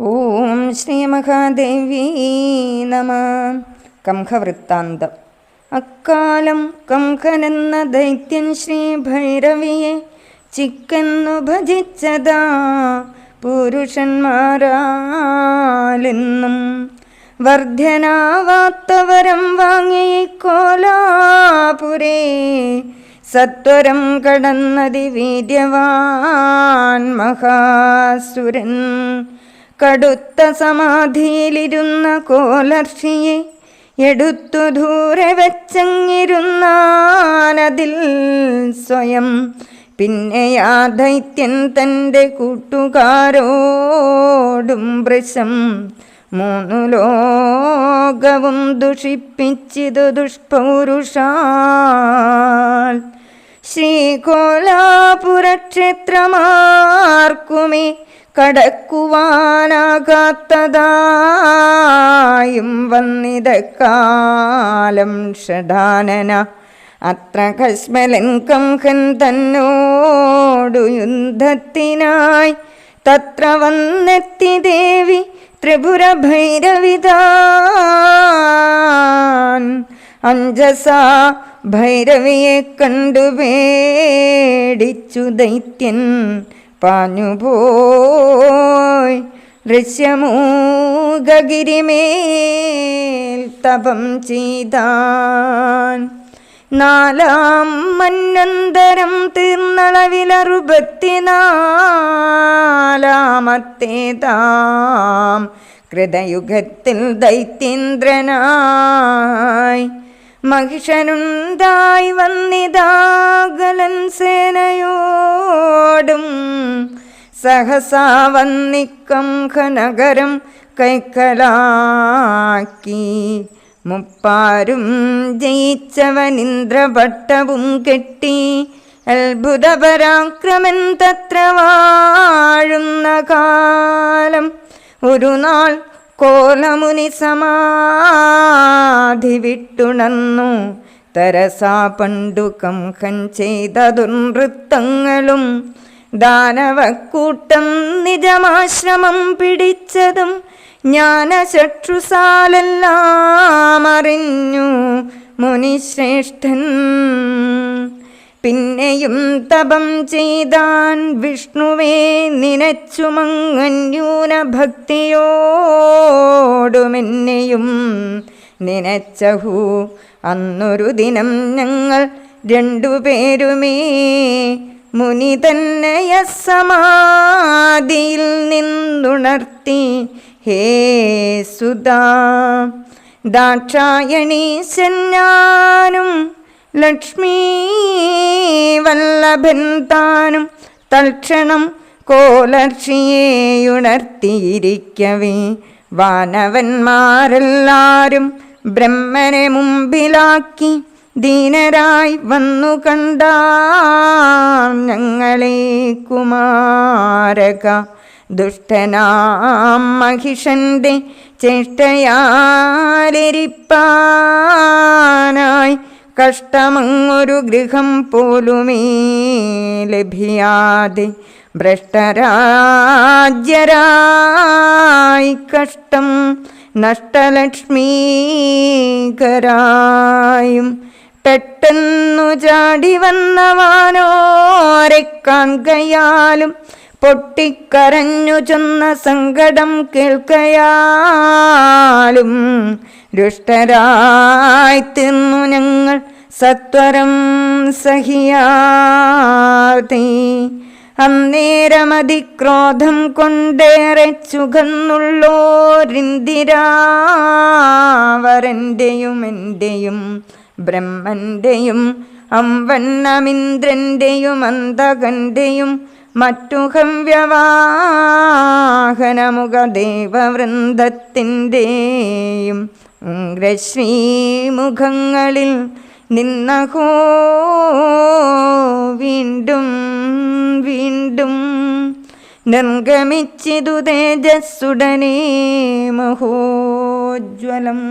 ഓം ശ്രീ മഹാദേവി നമ. കംഹവൃത്താന്തം. അക്കാലം കംഹനെന്ന ദൈത്യൻ ശ്രീ ഭൈരവിയെ ചിക്കന്നു ഭജിച്ചതാ പുരുഷന്മാരാലെന്നും. വർദ്ധനാവാത്തവരം വാങ്ങി കോലാപുരേ സത്വരം കടന്നതി വീര്യവാൻ മഹാസുരൻ. കടുത്ത സമാധിയിലിരുന്ന കോലർഷിയെ എടുത്തു ദൂരെ വെച്ചങ്ങിരുന്നാനതിൽ സ്വയം. പിന്നെ ആ ദൈത്യൻ തന്റെ കൂട്ടുകാരോടും വൃശം മൂന്നു ലോകവും ദുഷിപ്പിച്ചിതു ദുഷ്പൗരുഷാൽ. ശ്രീകോലാപുരക്ഷേത്രമാർക്കുമേ കടക്കുവാനാകാത്തതായും വന്നിതക്കാലം ഷഡാനന. അത്ര കശ്മലൻ കംഹൻ തന്നോടു യുദ്ധത്തിനായി. തത്ര വന്നെത്തി ദേവി ത്രിപുര ഭൈരവിതാൻ അഞ്ജസ ഭൈരവിയെ കണ്ടു പേടിച്ചു ദൈത്യൻ പാഞ്ഞുപോയി. ഋഷ്യമൂഗിരിമേൽ തപം ചെയ്താൻ. നാലാം മന്നന്തരം തീർന്നളവിലറുപത്തിനാലാമത്തേതാം കൃതയുഗത്തിൽ ദൈത്യേന്ദ്രനായി മഹിഷനുണ്ടായി വന്നിതാകലൻ സേനയോടും സഹസാ വന്നിക്കം ഖനഗരം കൈക്കലാക്കി. മുപ്പാരും ജയിച്ചവനിന്ദ്രഭട്ടവും കെട്ടി അത്ഭുത പരാക്രമൻ തത്ര വാഴുന്ന കാലം. ഒരു നാൾ കോലമുനി സമാധി വിട്ടുണന്നു തരസാ പണ്ടു കംഹൻ ചെയ്ത ദുർനൃത്തങ്ങളും ദാനവക്കൂട്ടം നിജമാശ്രമം പിടിച്ചതും ജ്ഞാനശത്രുസാലെല്ലാം അറിഞ്ഞു. മുനിശ്രേഷ്ഠൻ പിന്നെയും തപം ചെയ്താൻ വിഷ്ണുവേ നിനച്ചുമങ്ങന്യൂന ഭക്തിയോടുമെന്നെയും നിനച്ചഹു. അന്നൊരു ദിനം ഞങ്ങൾ രണ്ടുപേരുമേ മുനി തന്നെയ സമാധിയിൽ നിന്നുണർത്തി ഹേ സുതാ ദാക്ഷായണീശൻ ഞാനും ലക്ഷ്മീ വല്ലഭൻ താനും തൽക്ഷണം കോലർഷിയെയുണർത്തിയിരിക്കവേ വാനവന്മാരെല്ലാരും ബ്രഹ്മനെ മുമ്പിലാക്കി ദീനരായി വന്നു കണ്ട ഞങ്ങളെ കുമാരക. ദുഷ്ടനാം മഹിഷന്റെ ചേഷ്ടയാലിരിപ്പാനായി കഷ്ടമങ്ങൊരു ഗൃഹം പോലുമേ ലഭിയാതെ ഭ്രഷ്ടരാജ്യരായി കഷ്ടം നഷ്ടലക്ഷ്മീകരായും. പെട്ടെന്നു ചാടി വന്നവാനോരെ കാൺകയാലും പൊട്ടിക്കരഞ്ഞു ചെന്ന സങ്കടം കേൾക്കയാലും ദുഷ്ടരായി തിന്നു ഞങ്ങൾ സത്വരം സഹിയാതെ. അന്നേരമതിക്രോധം കൊണ്ടേറെ ചുകന്നുള്ളോരിന്ദിരാവരന്റെയും എന്റെയും ബ്രഹ്മന്റെയും അമ്പന്നമിന്ദ്രന്റെയും അന്തകന്റെയും മറ്റു വ്യവാഹനമുഖദേവൃന്ദത്തിന്റെയും ഉഗ്രശ്രീമുഖങ്ങളിൽ നിന്നഹോ വീണ്ടും വീണ്ടും നിർഗമിച്ചിതു തേജസ്സുടനേ മഹോജ്വലം.